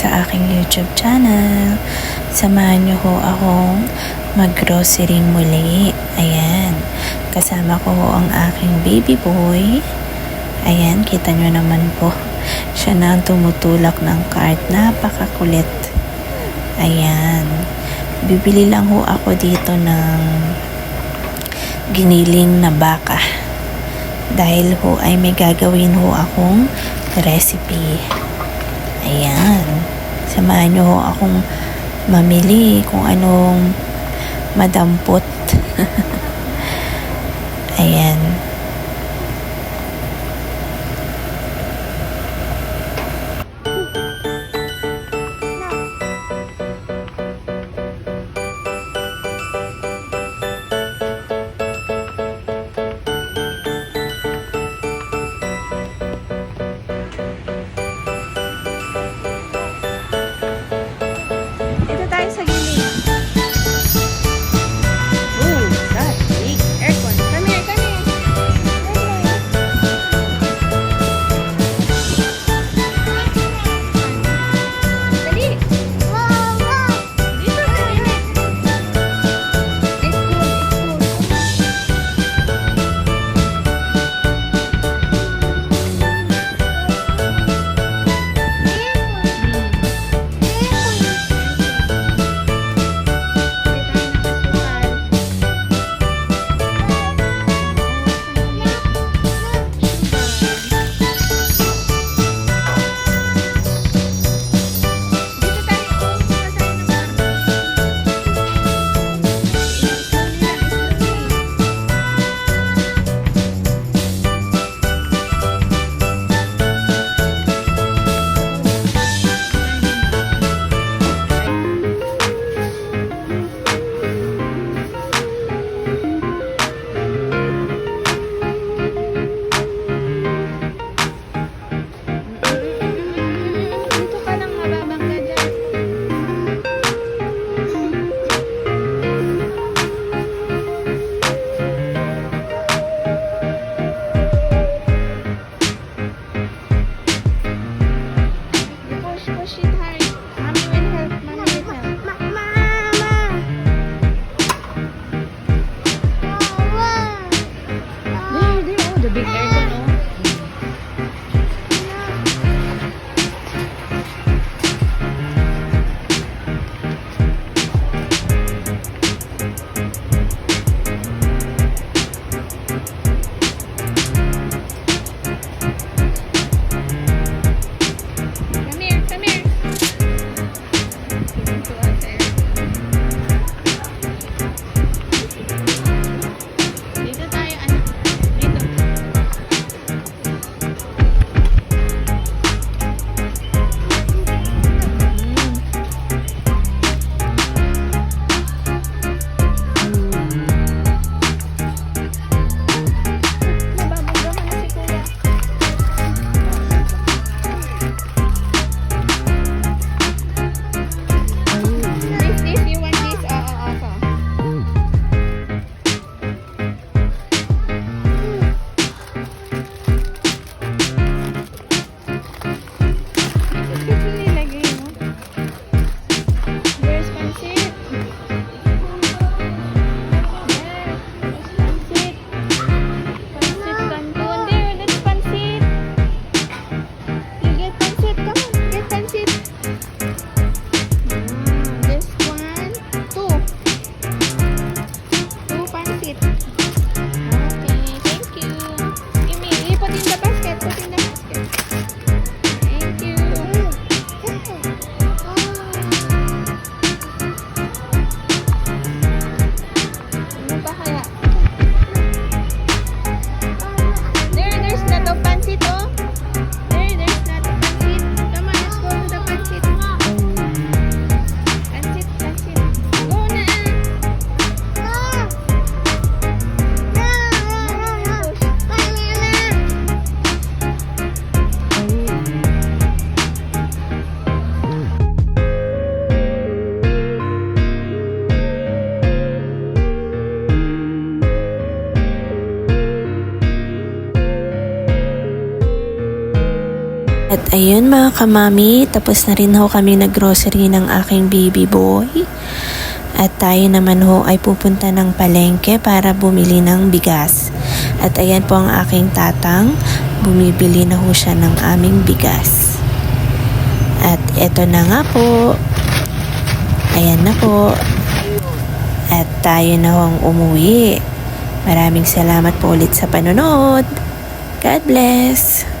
sa aking YouTube channel. Samahan niyo ho akong mag-grocery muli. Ayan. Kasama ko ho ang aking baby boy. Ayan, kita nyo naman po. Siya na ang tumutulak ng cart. Napakakulit. Ayan. Bibili lang ho ako dito ng giniling na baka. Dahil ho ay may gagawin ho akong recipe. Ayan. Samahan nyo akong mamili kung anong madampot. Ayan. Ayun mga kamami, tapos na rin ho kami nag-grocery ng aking baby boy. At tayo naman ho ay pupunta ng palengke para bumili ng bigas. At ayan po ang aking tatang, bumibili na ho siya ng aming bigas. At eto na nga po. Ayan na po. At tayo na hong umuwi. Maraming salamat po ulit sa panonood. God bless!